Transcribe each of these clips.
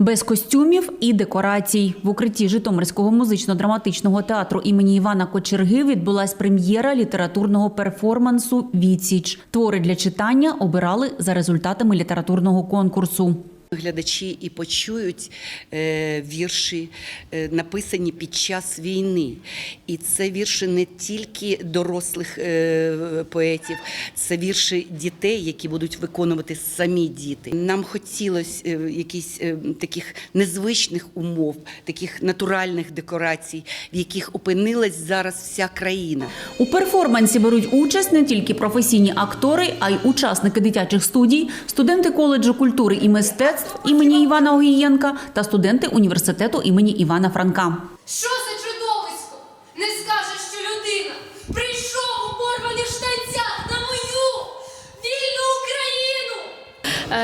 Без костюмів і декорацій в укритті Житомирського музично-драматичного театру імені Івана Кочерги відбулась прем'єра літературного перформансу Відсіч. Твори для читання обирали за результатами літературного конкурсу. Глядачі і почують е, вірші, е, написані під час війни. І це вірші не тільки дорослих е, поетів, це вірші дітей, які будуть виконувати самі діти. Нам хотілося якісь таких незвичних умов, таких натуральних декорацій, в яких опинилась зараз вся країна. У перформансі беруть участь не тільки професійні актори, а й учасники дитячих студій, студенти коледжу культури і мистецтв імені Івана Огієнка та студенти університету імені Івана Франка. Що за чудовисько? Не скажеш, що людина прийшов у порваних штанцях на мою вільну Україну.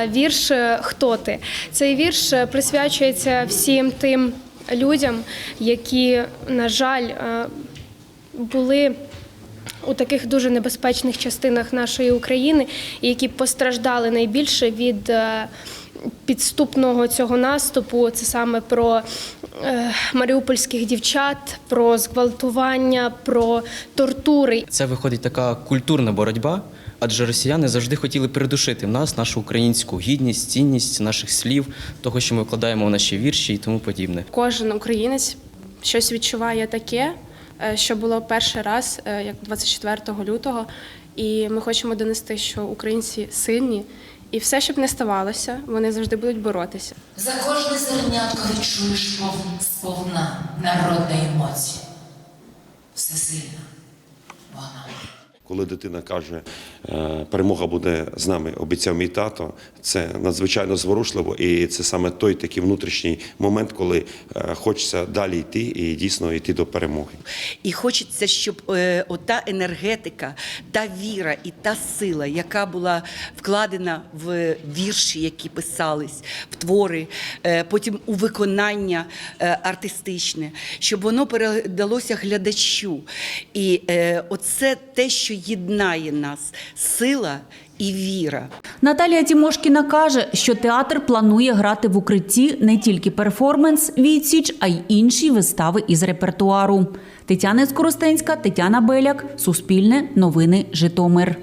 Е, Вірш е, Хто ти? Цей вірш е, присвячується всім тим людям, які, на жаль, були у таких дуже небезпечних частинах нашої України, які постраждали найбільше від підступного цього наступу. Це саме про е, маріупольських дівчат, про зґвалтування, про тортури. Це виходить така культурна боротьба, адже росіяни завжди хотіли придушити в нас, нашу українську гідність, цінність наших слів, того, що ми вкладаємо в наші вірші і тому подібне. Кожен українець щось відчуває таке, е, що було перший раз, е, як 24 лютого. І ми хочемо донести, що українці сильні, і все, щоб не ставалося, вони завжди будуть боротися. За кожне зернятко відчуєш пов- сповна народна емоція. Всесильна вона. Коли дитина каже, е, перемога буде з нами, обіцяв мій тато, це надзвичайно зворушливо, і це саме той такий внутрішній момент, коли е, хочеться далі йти і дійсно йти до перемоги. І хочеться, щоб е, ота енергетика, та віра і та сила, яка була вкладена в вірші, які писались, в твори, потім у виконання артистичне, щоб воно передалося глядачу. І оце те, що єднає нас сила і віра. Наталія Тімошкіна каже, що театр планує грати в укритті не тільки перформанс «Відсіч», а й інші вистави із репертуару. Тетяна Скоростенська, Тетяна Беляк, Суспільне, Новини, Житомир.